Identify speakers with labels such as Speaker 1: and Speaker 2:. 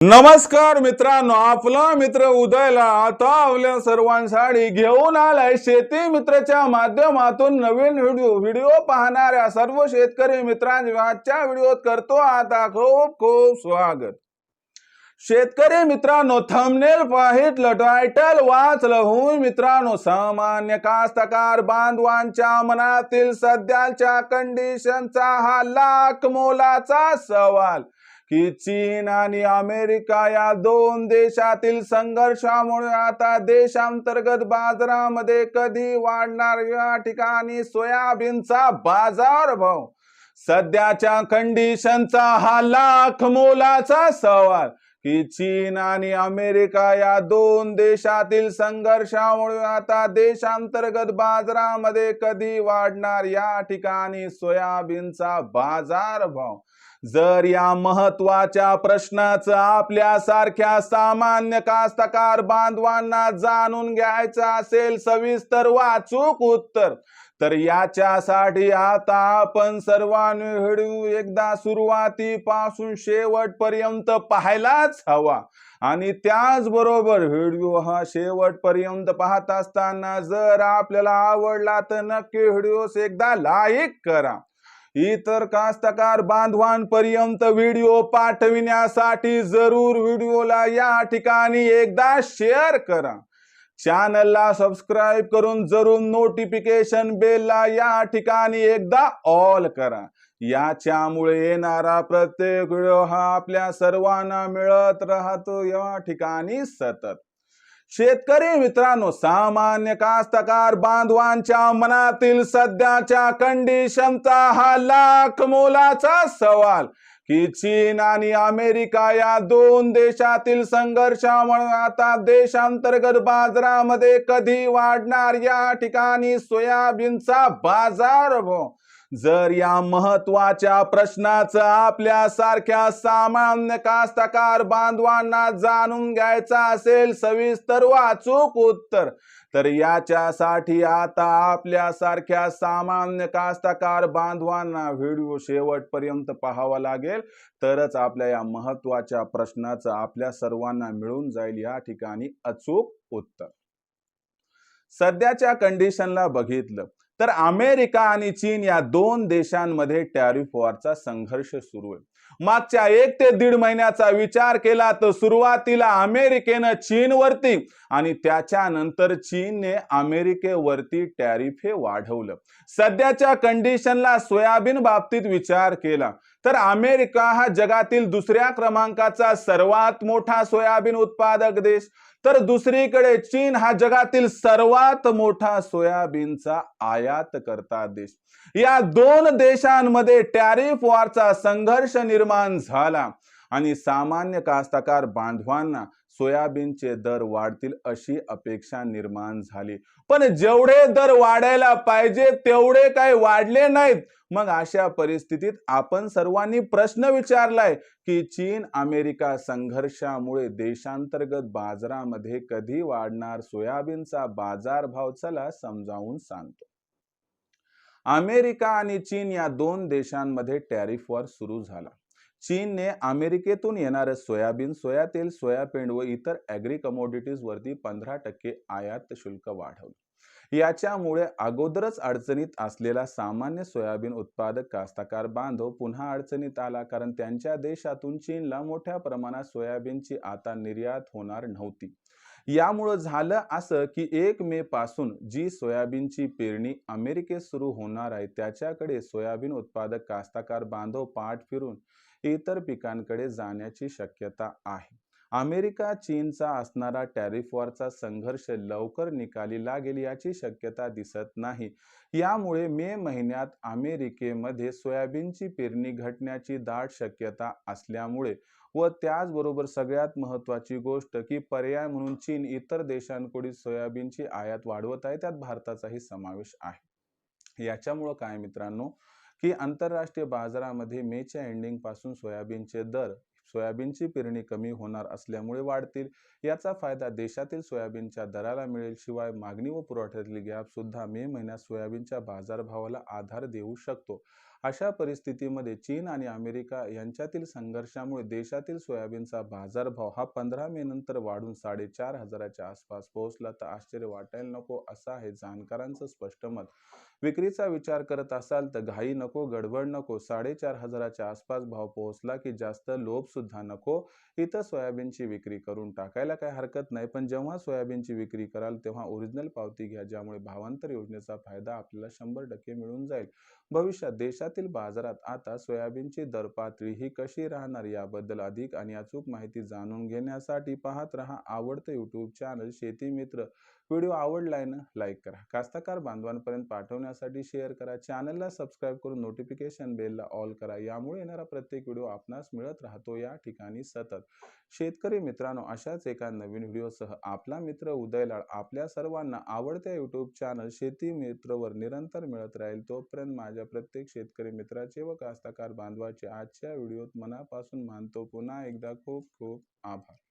Speaker 1: नमस्कार मित्रांनो आपला मित्र उदयला आता आपल्या सर्वांसाठी घेऊन आलाय शेती मित्रच्या माध्यमातून नवीन व्हिडिओ. व्हिडिओ पाहणाऱ्या सर्व शेतकरी मित्रांनी आजच्या व्हिडिओत करतो आता खूप खूप स्वागत. शेतकरी मित्रांनो थंबनेल पाहितलं टायटल वाचलं होऊन मित्रांनो सामान्य कास्तकार बांधवांच्या मनातील सध्याच्या कंडिशनचा हा लाख मोलाचा सवाल. की चीन आणि अमेरिका या दोन देशातील संघर्षामुळे आता देशांतर्गत बाजारामध्ये कधी वाढणार? या ठिकाणी सोयाबीनचा बाजारभाव सध्याच्या कंडिशनचा हा लाख मोलाचा सवाल. की चीन आणि अमेरिका या दोन देशातील संघर्षामुळे आता देशांतर्गत बाजारामध्ये कधी वाढणार या ठिकाणी सोयाबीनचा बाजारभाव जर या महत्त्वाच्या प्रश्नाचं आपल्यासारख्या सामान्य कास्तकार बांधवांना जाणून घ्यायचं असेल सविस्तर वाचूक उत्तर तर याच्यासाठी आता आपण सर्वांनी हिडू एकदा सुरुवातीपासून शेवटपर्यंत पाहायलाच हवा. आणि त्याचबरोबर व्हिडिओ हा शेवटपर्यंत पाहत असताना जर आपल्याला आवडला तर नक्की व्हिडिओस एकदा लाईक करा. इतर कास्तकार बांधवांपर्यंत व्हिडिओ पाठविण्यासाठी जरूर व्हिडिओला या ठिकाणी एकदा शेअर करा. चॅनलला सबस्क्राईब करून जरूर नोटिफिकेशन बेलला या ठिकाणी एकदा ऑल करा. याच्यामुळे येणारा प्रत्येक व्हिडिओ हा आपल्या सर्वांना मिळत राहतो या ठिकाणी सतत. शेतकरी मित्रांनो सामान्य कास्तकार बांधवांच्या मनातील सध्याच्या कंडिशनचा हा लाख मोलाचा सवाल. की चीन आणि अमेरिका या दोन देशातील संघर्षामुळे आता देशांतर्गत बाजारामध्ये कधी वाढणार? या ठिकाणी सोयाबीनचा बाजार जर या महत्त्वाच्या प्रश्नाचं आपल्या सारख्या सामान्य कास्तकार बांधवांना जाणून घ्यायचा असेल सविस्तर वाचूक उत्तर. तर याच्यासाठी आता आपल्या सारख्या सामान्य कास्तकार बांधवांना व्हिडिओ शेवटपर्यंत पाहावा लागेल. तरच आपल्या या महत्त्वाच्या प्रश्नाचं आपल्या सर्वांना मिळून जाईल या ठिकाणी अचूक उत्तर. सध्याच्या कंडिशनला बघितलं तर अमेरिका आणि चीन या दोन देशांमध्ये टॅरिफ वॉरचा संघर्ष सुरू आहे. मागच्या एक ते दीड महिन्याचा विचार केला तर सुरुवातीला अमेरिकेनं चीनवरती आणि त्याच्यानंतर चीनने अमेरिकेवरती टॅरिफ हे वाढवलं. सध्याच्या कंडिशनला सोयाबीन बाबतीत विचार केला. तर अमेरिका हा जगातील दुसऱ्या क्रमांकाचा सर्वात मोठा सोयाबीन उत्पादक देश. तर दुसरीकडे चीन हा जगातील सर्वात मोठा सोयाबीनचा आयात करता देश. या दोन देशांमध्ये टॅरिफ वॉरचा संघर्ष निर्माण झाला. आणि सामान्य कास्तकार बांधवांना सोयाबीनचे दर वाढतील अशी अपेक्षा निर्माण झाली. पण जेवढे दर वाढायला पाहिजे तेवढे काही वाढले नाहीत. मग अशा परिस्थितीत आपण सर्वांनी प्रश्न विचारलाय की चीन अमेरिका संघर्षामुळे देशांतर्गत बाजारामध्ये कधी वाढणार सोयाबीनचा बाजारभाव चला समजावून सांगतो. अमेरिका आणि चीन या दोन देशांमध्ये टॅरिफ वॉर सुरू झाला. चीनने अमेरिकेतून येणारं सोयाबीन सोया तेल सोयाबीन व इतर ॲग्री कमोडिटीजवरती पंधरा टक्के आयात शुल्क वाढवलं. याच्यामुळे अगोदरच अडचणीत असलेला सामान्य सोयाबीन उत्पादक कास्तकार बांधव पुन्हा अडचणीत आला कारण त्यांच्या देशातून चीनला मोठ्या प्रमाणात सोयाबीनची आता निर्यात होणार नव्हती. यामुळं झालं असं की एक मे पासून जी सोयाबीनची पेरणी अमेरिकेत सुरू होणार आहे त्याच्याकडे सोयाबीन उत्पादक कास्तकार बांधव पाठ फिरून इतर पिकांकडे जाण्याची शक्यता आहे. अमेरिका चीनचा असणारा टॅरिफ वॉरचा संघर्ष लवकर निकाली लागेल याची शक्यता दिसत नाही. यामुळे मे महिन्यात अमेरिकेमध्ये सोयाबीनची पेरणी घटण्याची दाट शक्यता असल्यामुळे व त्याचबरोबर सगळ्यात महत्त्वाची गोष्ट की पर्याय म्हणून चीन इतर देशांकडून सोयाबीनची आयात वाढवत आहे त्यात भारताचाही समावेश आहे. याच्यामुळं काय मित्रांनो की आंतरराष्ट्रीय बाजारामध्ये मेच्या एंडिंगपासून सोयाबीनचे दर सोयाबीनची पेरणी कमी होणार असल्यामुळे वाढतील. याचा फायदा देशातील सोयाबीनच्या दराला मिळेल. शिवाय मागणी व पुरवठ्यातली गॅप सुद्धा मे महिन्यात सोयाबीनच्या बाजारभावाला आधार देऊ शकतो. अशा परिस्थितीमध्ये चीन आणि अमेरिका यांच्यातील संघर्षामुळे देशातील सोयाबीनचा बाजारभाव हा पंधरा मे नंतर वाढून साडेचार हजाराच्या आसपास पोहोचला. तर आश्चर्य वाटायला नको असं आहे जाणकारांचं स्पष्ट मत. विक्रीचा विचार करत असाल तर घाई नको गडबड नको साडेचार हजाराच्या आसपास भाव पोहोचला की जास्त लोभ सुद्धा नको. इथं सोयाबीनची विक्री करून टाकायला काही हरकत नाही पण जेव्हा सोयाबीनची विक्री कराल तेव्हा ओरिजिनल पावती घ्या ज्यामुळे भावांतर योजनेचा फायदा आपल्याला शंभर टक्के मिळून जाईल. भविष्यात देशात देशातील बाजारात आता सोयाबीनची दर पातळी ही कशी राहणार याबद्दल अधिक आणि अचूक माहिती जाणून घेण्यासाठी पाहत रहा आवडतं यूट्यूब चॅनल शेती मित्र. व्हिडिओ आवडलाय ना लाईक करा. कास्तकार बांधवांपर्यंत पाठवण्यासाठी शेअर करा. चॅनलला सबस्क्राईब करून नोटिफिकेशन बेलला ऑल करा. यामुळे येणारा प्रत्येक व्हिडिओ आपणास मिळत राहतो. या ठिकाणी सतत. शेतकरी मित्रांनो अशाच एका नवीन व्हिडिओसह आपला मित्र उदयलाड आपल्या सर्वांना आवडत्या यूट्यूब चॅनल शेती मित्रवर निरंतर मिळत राहील. तोपर्यंत माझ्या प्रत्येक शेतकरी मित्राचे व कास्तकार बांधवाचे आजच्या व्हिडिओत मनापासून मानतो. पुन्हा एकदा खूप खूप आभार.